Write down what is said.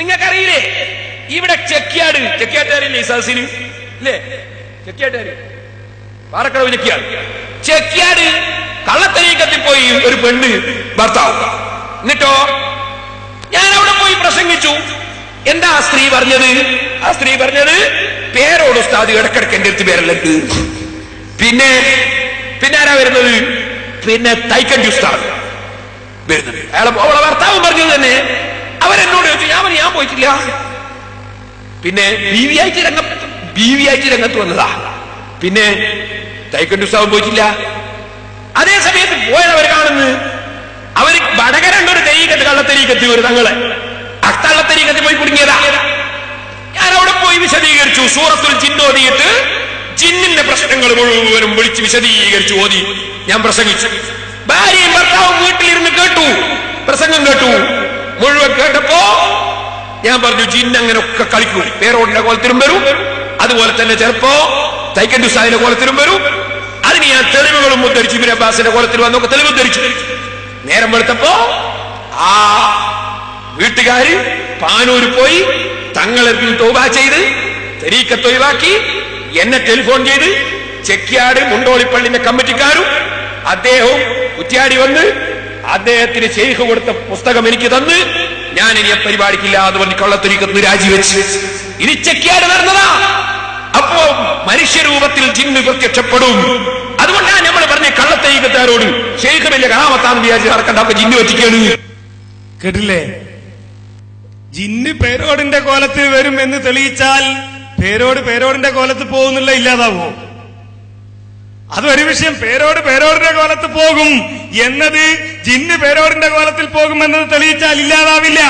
നിങ്ങൾക്കറിയില്ലേ? ഇവിടെ ചെക്കിയാട് ചെക്കിയാട്ടാരില്ലേ ഇസാസിന് ഇല്ലേ? ചെക്കിയാട്ടാര് പാറക്കടവ് ചെക്കിയാട്. ചെക്കിയാട് കള്ളത്തരീക്കത്തിൽ പോയി ഒരു പെണ്ണ് ഭർത്താവ്. എന്നിട്ടോ? ഞാൻ അവിടെ പോയി പ്രസംഗിച്ചു. എന്താ ആ സ്ത്രീ പറഞ്ഞത്? ആ സ്ത്രീ പറഞ്ഞത് പേരോട് ഉസ്താദ് ഇടക്കിടക്ക് എന്റെ അടുത്ത് പേരല്ലുണ്ട് പിന്നെ പിന്നെ ആരാ വരുന്നത്? പിന്നെ തൈക്കണ്ടി ഉസ്താദ് അയാളെ അവളെ ഭർത്താവ് പറഞ്ഞത് തന്നെ. അവരെന്നോട് ചോദിച്ചു ഞാൻ പറഞ്ഞു ഞാൻ പോയിട്ടില്ല പിന്നെ ബി വി ആയിട്ട് രംഗം ബി വി ആയിട്ട് രംഗത്ത് വന്നതാ. പിന്നെ തൈക്കണ്ടി ഉസ്താവും പോയിട്ടില്ല. അതേ സമയത്ത് പോയവർ കാണുന്നു അവർ വടകരണ്ടൊരു തെരീക്കത്ത് കള്ളത്തെരീക്കത്തി ഒരു തങ്ങളെ. അക്കള്ളത്തെരീക്കത്തിൽ പോയി കുടുങ്ങിയതാ. ഞാൻ അവിടെ പോയി വിശദീകരിച്ചു. സൂറത്തുൽ ജിന്നോദിയിട്ട് ജിന്നിന്റെ പ്രശ്നങ്ങൾ മുഴുവനും വിളിച്ച് വിശദീകരിച്ചു ഓതി. ഞാൻ പ്രസംഗിച്ചു. ഭാര്യയും ഭർത്താവും വീട്ടിലിരുന്ന് കേട്ടു. ഞാൻ പറഞ്ഞു ജിന്ന് അങ്ങനെ ഒക്കെ കളിക്കും. പേരോടിന്റെ കോലത്തിലും വരും. അതുപോലെ തന്നെ ചിലപ്പോ തൈക്കൻഡു സാഹിന്റെ കോലത്തിലും വരും. അതിന് ഞാൻ തെളിവുകളും ഉദ്ധരിച്ചു. ഇബിൻ അബ്ബാസിന്റെ കോലത്തിൽ വന്നൊക്കെ തെളിവ് ഉദ്ധരിച്ചു. നേരം വെളുത്തപ്പോ ആ വീട്ടുകാര് പാനൂര് പോയി തങ്ങളെ തോബ ചെയ്ത് തെരീക്കത്ത് ഒഴിവാക്കി എന്നെ ടെലിഫോൺ ചെയ്ത് ചെക്കിയാട് മുണ്ടോളിപ്പള്ളിന്റെ കമ്മിറ്റിക്കാരും അദ്ദേഹവും കുറ്റ്യാടി വന്ന് അദ്ദേഹത്തിന് ചെയ്ഹ് കൊടുത്ത പുസ്തകം എനിക്ക് തന്ന് ഞാൻ ഇനി പരിപാടിക്കില്ല എന്ന് പറഞ്ഞ് കള്ളത്തൊരിക്കത്ത് രാജിവെച്ച് ഇനി ചെക്കിയാട് നടന്നതാ. അപ്പോ മനുഷ്യരൂപത്തിൽ ജിന്ന് പ്രത്യക്ഷപ്പെടും അതുകൊണ്ടാണ് നമ്മൾ പറഞ്ഞ കള്ളത്തൈകത്താരോട് ഷെയ്ഖ് വലിയ കലാമത്താന്ന് വിചാരിച്ച് നടക്കണ്ട അപ്പൊ ജിന്ന് വെച്ചിക്കാണ് കേട്ടില്ലേ? ജിന്ന് പേരോടിന്റെ കോലത്തിൽ വരും എന്ന് തെളിയിച്ചാൽ പേരോട് പേരോടിന്റെ കോലത്ത് പോകുന്നില്ല ഇല്ലാതാവോ? അതൊരു വിഷയം. പേരോട് പേരോടിന്റെ കോലത്ത് പോകും എന്നത് ജിന്ന് പേരോടിന്റെ കോലത്തിൽ പോകുമെന്നത് തെളിയിച്ചാൽ ഇല്ലാതാവില്ല.